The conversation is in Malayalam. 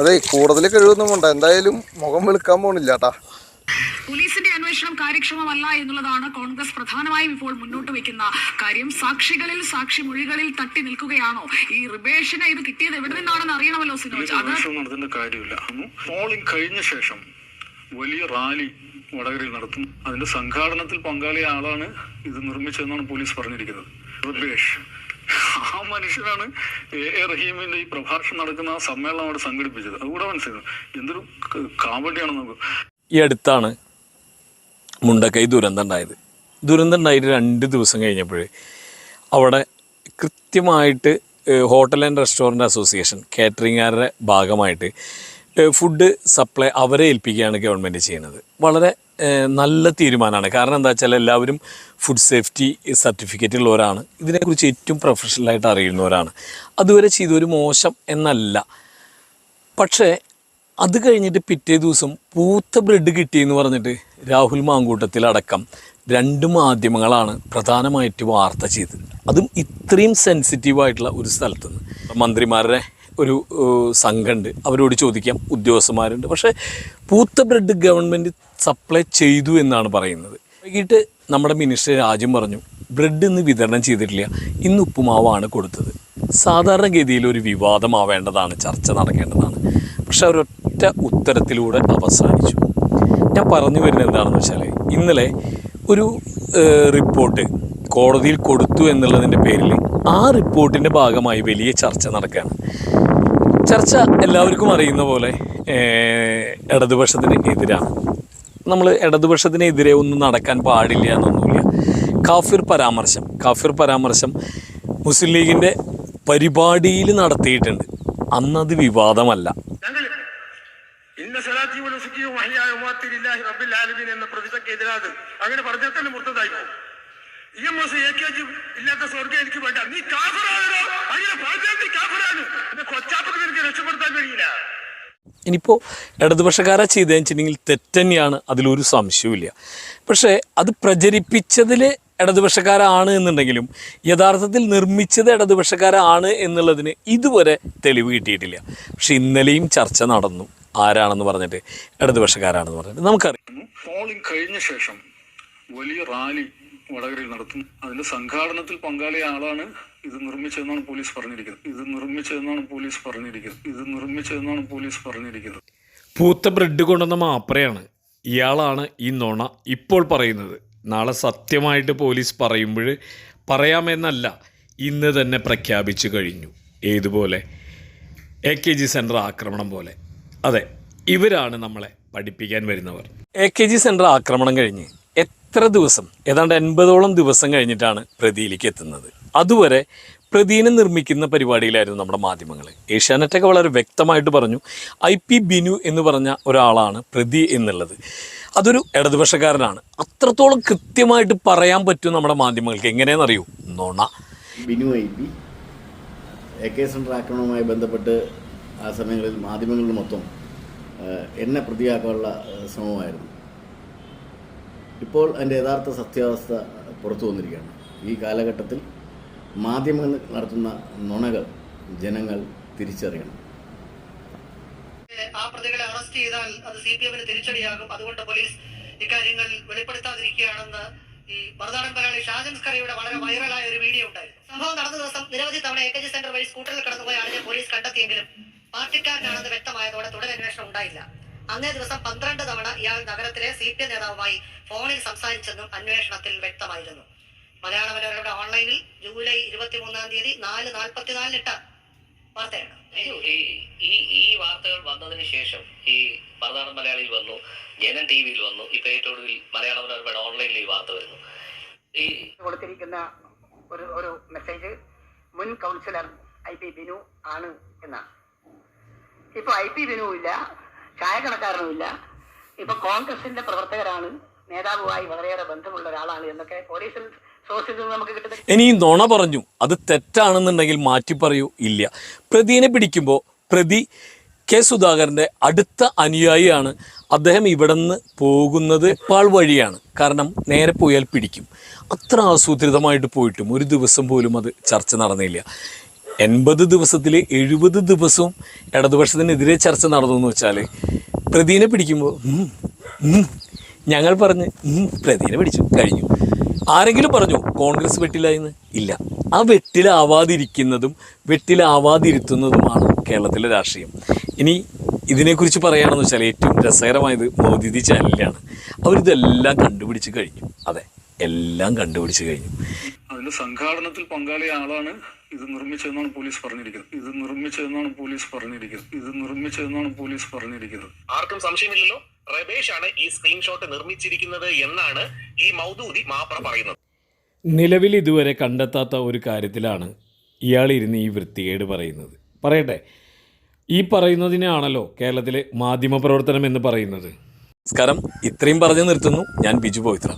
അതെ കൂടുതൽ കഴിവൊന്നും വേണ്ട. എന്തായാലും മുഖം വെളുക്കാൻ പോണില്ല കേട്ടാ പോലീസിന്റെ അന്വേഷണം കാര്യക്ഷമമല്ല എന്നുള്ളതാണ് കോൺഗ്രസ് പ്രധാനമായും ഇപ്പോൾ മുന്നോട്ട് വെക്കുന്ന കാര്യം. സാക്ഷികളിൽ സാക്ഷി മൊഴികളിൽ തട്ടി നിൽക്കുകയാണോ? ഈ റിബേഷന് ഇത് കിട്ടിയത് എവിടെ നിന്നാണെന്ന് അറിയണമല്ലോ സിനോജ്. അത് അന്വേഷണം നടത്തേണ്ട കാര്യമില്ല. പോളിംഗ് കഴിഞ്ഞ ശേഷം വലിയ റാലി വടകരയിൽ നടത്തും. അതിന്റെ സംഘാടനത്തിൽ പങ്കാളിയ ആളാണ് ഇത് നിർമ്മിച്ചതെന്നാണ് പോലീസ് പറഞ്ഞിരിക്കുന്നത്. റുബേഷ്. ആ മനുഷ്യനാണ് എ റഹീമിന്റെ ഈ പ്രഭാഷണം നടക്കുന്ന ആ സമ്മേളനം അവിടെ സംഘടിപ്പിച്ചത്. അതുകൂടെ മനസ്സിലായിരുന്നു എന്തൊരു കാവടിയാണ് നമുക്ക്. ഈ അടുത്താണ് മുണ്ടക്കൈ ദുരന്തം ഉണ്ടായത് ദുരന്തം ഉണ്ടായിട്ട് രണ്ട് ദിവസം കഴിഞ്ഞപ്പോൾ അവിടെ കൃത്യമായിട്ട് ഹോട്ടൽ ആൻഡ് റെസ്റ്റോറന്റ് അസോസിയേഷൻ കാറ്ററിംഗുകാരുടെ ഭാഗമായിട്ട് ഫുഡ് സപ്ലൈ അവരെ ഏൽപ്പിക്കുകയാണ് ഗവൺമെന്റ് ചെയ്യുന്നത്. വളരെ നല്ല തീരുമാനമാണ്. കാരണം എന്താ വെച്ചാൽ എല്ലാവരും ഫുഡ് സേഫ്റ്റി സർട്ടിഫിക്കറ്റ് ഉള്ളവരാണ് ഇതിനെക്കുറിച്ച് ഏറ്റവും പ്രൊഫഷണലായിട്ട് അറിയുന്നവരാണ് അതുവരെ ചെയ്തൊരു മോശം എന്നല്ല. പക്ഷേ അത് കഴിഞ്ഞിട്ട് പിറ്റേ ദിവസം പൂത്ത ബ്രെഡ് കിട്ടിയെന്ന് പറഞ്ഞിട്ട് രാഹുൽ മാങ്കൂട്ടത്തിലടക്കം രണ്ട് മാധ്യമങ്ങളാണ് പ്രധാനമായിട്ട് വാർത്ത ചെയ്തത്. അതും ഇത്രയും സെൻസിറ്റീവായിട്ടുള്ള ഒരു സ്ഥലത്ത് നിന്ന് മന്ത്രിമാരുടെ ഒരു സംഘമുണ്ട് അവരോട് ചോദിക്കാം ഉദ്യോഗസ്ഥന്മാരുണ്ട്. പക്ഷേ പൂത്ത ബ്രെഡ് ഗവൺമെന്റ് സപ്ലൈ ചെയ്തു എന്നാണ് പറയുന്നത്. വൈകിട്ട് നമ്മുടെ മിനിസ്റ്റർ രാജ്യം പറഞ്ഞു ബ്രെഡ് ഇന്ന് വിതരണം ചെയ്തിട്ടില്ല. ഇന്ന് ഉപ്പുമാവാണ് കൊടുത്തത്. സാധാരണഗതിയിൽ ഒരു വിവാദമാവേണ്ടതാണ് ചർച്ച നടക്കേണ്ടതാണ്. പക്ഷെ ഒരൊറ്റ ഉത്തരത്തിലൂടെ അവസാനിച്ചു. ഞാൻ പറഞ്ഞു വരുന്നത് എന്താണെന്ന് വെച്ചാൽ ഇന്നലെ ഒരു റിപ്പോർട്ട് കോടതിയിൽ കൊടുത്തു എന്നുള്ളതിന്റെ പേരിൽ ആ റിപ്പോർട്ടിന്റെ ഭാഗമായി വലിയ ചർച്ച നടക്കുകയാണ്. ചർച്ച എല്ലാവർക്കും അറിയുന്ന പോലെ ഇടതുപക്ഷത്തിന് എതിരാണ് നമ്മൾ ഇടതുപക്ഷത്തിനെതിരെ ഒന്നും നടക്കാൻ പാടില്ല എന്നൊന്നുമില്ല. കാഫിർ പരാമർശം കാഫിർ പരാമർശം മുസ്ലിം ലീഗിന്റെ പരിപാടിയിൽ നടത്തിയിട്ടുണ്ട്. അന്നത് വിവാദമല്ല. എന്ന അങ്ങനെ ഇല്ലാത്ത സ്വർഗം എനിക്ക് വേണ്ട. നീ കാഫറാണോ അങ്ങനെ പറഞ്ഞാൽ നീ കാഫറാണ് എന്നെ കൊച്ചാപ്പക്ക് നിനക്ക് രക്ഷപ്പെടുത്താൻ കഴിയില്ല ഇനിയിപ്പോൾ ഇടതുപക്ഷക്കാരാ ചെയ്തതെന്ന് വെച്ചിട്ടുണ്ടെങ്കിൽ തെറ്റന്നെയാണ് അതിലൊരു സംശയവുമില്ല. പക്ഷേ അത് പ്രചരിപ്പിച്ചതിൽ ഇടതുപക്ഷക്കാരാണ് എന്നുണ്ടെങ്കിലും യഥാർത്ഥത്തിൽ നിർമ്മിച്ചത് ഇടതുപക്ഷക്കാരാണ് എന്നുള്ളതിന് ഇതുവരെ തെളിവ് കിട്ടിയിട്ടില്ല. പക്ഷെ ഇന്നലെയും ചർച്ച നടന്നു. ആരാണെന്ന് പറഞ്ഞിട്ട്? ഇടതുപക്ഷക്കാരാണെന്ന് പറഞ്ഞിട്ട്. നമുക്കറിയാം. പോളിംഗ് കഴിഞ്ഞ ശേഷം വലിയ റാലി വടകരയിൽ നടത്തും. അതിന്റെ സംഘാടനത്തിൽ പങ്കാളിയ ആളാണ് ഇത് നിർമ്മിച്ചതെന്നാണ് പോലീസ് പറഞ്ഞിരിക്കുന്നത്. ഇത് നിർമ്മിച്ചതെന്നാണ് പോലീസ് പറഞ്ഞിരിക്കുന്നത്. ഇത് നിർമ്മിച്ചതെന്നാണ് പോലീസ് പറഞ്ഞിരിക്കുന്നത്. പൂത്ത ബ്രെഡ് കൊണ്ടുവന്ന മാപ്രയാണ്. ഇയാളാണ് ഈ നുണ ഇപ്പോൾ പറയുന്നത്. നാളെ സത്യമായിട്ട് പോലീസ് പറയുമ്പോൾ പറയാമെന്നല്ല ഇന്ന് തന്നെ പ്രഖ്യാപിച്ചു കഴിഞ്ഞു. ഏതുപോലെ? എ കെ ജി സെന്റർ ആക്രമണം പോലെ. അതെ ഇവരാണ് നമ്മളെ പഠിപ്പിക്കാൻ വരുന്നവർ. എ കെ ജി സെന്റർ ആക്രമണം കഴിഞ്ഞ് എത്ര ദിവസം ഏതാണ്ട് എൺപതോളം ദിവസം കഴിഞ്ഞിട്ടാണ് പ്രതിയിലേക്ക് എത്തുന്നത്. അതുവരെ പ്രതിനെ നിർമ്മിക്കുന്ന പരിപാടിയിലായിരുന്നു നമ്മുടെ മാധ്യമങ്ങൾ ഏഷ്യാനെറ്റൊക്കെ വളരെ വ്യക്തമായിട്ട് പറഞ്ഞു ഐ പി ബിനു എന്ന് പറഞ്ഞ ഒരാളാണ് പ്രതി എന്നുള്ളത്. അതൊരു ഇടതുപക്ഷക്കാരനാണ്. അത്രത്തോളം കൃത്യമായിട്ട് പറയാൻ പറ്റും നമ്മുടെ മാധ്യമങ്ങൾക്ക്. എങ്ങനെയെന്നറിയൂ നോണ. Binu I P. A K ആക്രമണവുമായി ബന്ധപ്പെട്ട് ആ സമയങ്ങളിൽ മാധ്യമങ്ങളിൽ മൊത്തം എന്നെ പ്രതിയാക്കാനുള്ള ശ്രമമായിരുന്നു. ഇപ്പോൾ അതിന്റെ യഥാർത്ഥ സത്യാവസ്ഥ പുറത്തു വന്നിരിക്കുകയാണ്. ഈ കാലഘട്ടത്തിൽ മാധ്യമങ്ങൾ നടത്തുന്ന നുണകൾ ജനങ്ങൾ തിരിച്ചറിയണം. ആ പ്രതികളെ അറസ്റ്റ് ചെയ്താൽ അത് സി പി എമ്മിന് തിരിച്ചടിയാകും. അതുകൊണ്ട് പോലീസ് ഇക്കാര്യങ്ങൾ വെളിപ്പെടുത്താതിരിക്കുകയാണെന്ന് ഈ മറുനാടൻ പരാളി ഷാജൻസ് കറിയുടെ വളരെ വൈറലായ ഒരു വീഡിയോ ഉണ്ടായിരുന്നു സംഭവം നടന്ന ദിവസം നിരവധി തവണ എ കെ ജി സെന്റർ വഴി സ്കൂട്ടറിൽ കടന്നുപോയ ആളിനെ പോലീസ് കണ്ടെത്തിയെങ്കിലും പാർട്ടിക്കാരനാണെന്ന് വ്യക്തമായതോടെ തുടരന്വേഷണം ഉണ്ടായില്ല. അന്നേ ദിവസം പന്ത്രണ്ട് തവണ ഇയാൾ നഗരത്തിലെ സി പി എം നേതാവുമായി ഫോണിൽ സംസാരിച്ചെന്നും അന്വേഷണത്തിൽ വ്യക്തമായിരുന്നു. മലയാള മനോരമയുടെ ഓൺലൈനിൽ ജൂലൈ ഇരുപത്തി മൂന്നാം തീയതി നാല് നാൽപ്പത്തിനാലിനിട്ട വാർത്തയാണ്. ഈ ഈ ഈ വാർത്തകൾ വന്നതിന് ശേഷം ഈ മറുനാടൻ മലയാളിയിൽ വന്നു ജനൻ ടി വിയിൽ വന്നു ഇപ്പൊ ഏറ്റവും ഒടുവിൽ മലയാള മനോരമയുടെ ഓൺലൈനിൽ ഈ വാർത്ത വരുന്നു. ഈ കൊടുത്തിരിക്കുന്ന ഒരു ഒരു മെസ്സേജ് മുൻ കൗൺസിലർ ഐ പി ബിനു ആണ് എന്നാണ്. ഇപ്പൊ ഐ പി ബിനു ഇല്ല ചായക്കടക്കാരനും ഇല്ല ഇപ്പൊ കോൺഗ്രസിന്റെ പ്രവർത്തകരാണ് നേതാവുമായി വളരെയേറെ ബന്ധമുള്ള ഒരാളാണ് എന്നൊക്കെ പോലീസിൽ ഇനി നോണ പറഞ്ഞു അത് തെറ്റാണെന്നുണ്ടെങ്കിൽ മാറ്റി പറയൂ ഇല്ല. പ്രതിനെ പിടിക്കുമ്പോൾ പ്രതി കെ സുധാകരന്റെ അടുത്ത അനുയായിയാണ്. അദ്ദേഹം ഇവിടെ നിന്ന് പോകുന്നത് പാൾ വഴിയാണ്. കാരണം നേരെ പോയാൽ പിടിക്കും. അത്ര ആസൂത്രിതമായിട്ട് പോയിട്ടും ഒരു ദിവസം പോലും അത് ചർച്ച നടന്നില്ല. എൺപത് ദിവസത്തിൽ എഴുപത് ദിവസവും ഇടതുപക്ഷത്തിനെതിരെ ചർച്ച നടന്നു എന്ന് വെച്ചാൽ പ്രതിനെ പിടിക്കുമ്പോൾ ഞങ്ങൾ പറഞ്ഞ് പ്രതിനെ പിടിച്ചു കഴിഞ്ഞു. ആരെങ്കിലും പറഞ്ഞു കോൺഗ്രസ് വെട്ടില്ല എന്ന്? ഇല്ല. ആ വെട്ടിലാവാതിരിക്കുന്നതും വെട്ടിലാവാതിരുത്തുന്നതുമാണ് കേരളത്തിലെ രാഷ്ട്രീയം. ഇനി ഇതിനെക്കുറിച്ച് പറയുകയാണെന്ന് വെച്ചാൽ ഏറ്റവും രസകരമായത് മോദിജി ചാനലിലാണ്. അവരിതെല്ലാം കണ്ടുപിടിച്ച് കഴിഞ്ഞു. അതെ എല്ലാം കണ്ടുപിടിച്ച് കഴിഞ്ഞു. അതിന് സംഘാടനത്തിൽ പങ്കാളിയ ആളാണ് ഇത് നിർമ്മിച്ചതെന്നാണ് പോലീസ് പറഞ്ഞിരിക്കുന്നത്. ഇത് നിർമ്മിച്ചതെന്നാണ് പോലീസ് പറഞ്ഞിരിക്കുന്നത്. ഇത് നിർമ്മിച്ചതെന്നാണ് പോലീസ് പറഞ്ഞിരിക്കുന്നത്. ആർക്കും സംശയമില്ലല്ലോ. റബേഷ് ആണ് ഈ സ്ക്രീൻഷോട്ട് നിർമ്മിച്ചിരിക്കുന്നത് എന്നാണ് ഈ മൗദൂദി മാപ്ര പറയുന്നത്. നിലവിൽ ഇതുവരെ കണ്ടെത്താത്ത ഒരു കാര്യത്തിലാണ് ഇയാൾ ഇരുന്ന് ഈ വൃത്തികേട് പറയുന്നത്. പറയട്ടെ ഈ പറയുന്നതിനാണല്ലോ കേരളത്തിലെ മാധ്യമപ്രവർത്തനം എന്ന് പറയുന്നത്. നമസ്കാരം. ഇത്രയും പറഞ്ഞു നിർത്തുന്നു. ഞാൻ ബിജു പവിത്ര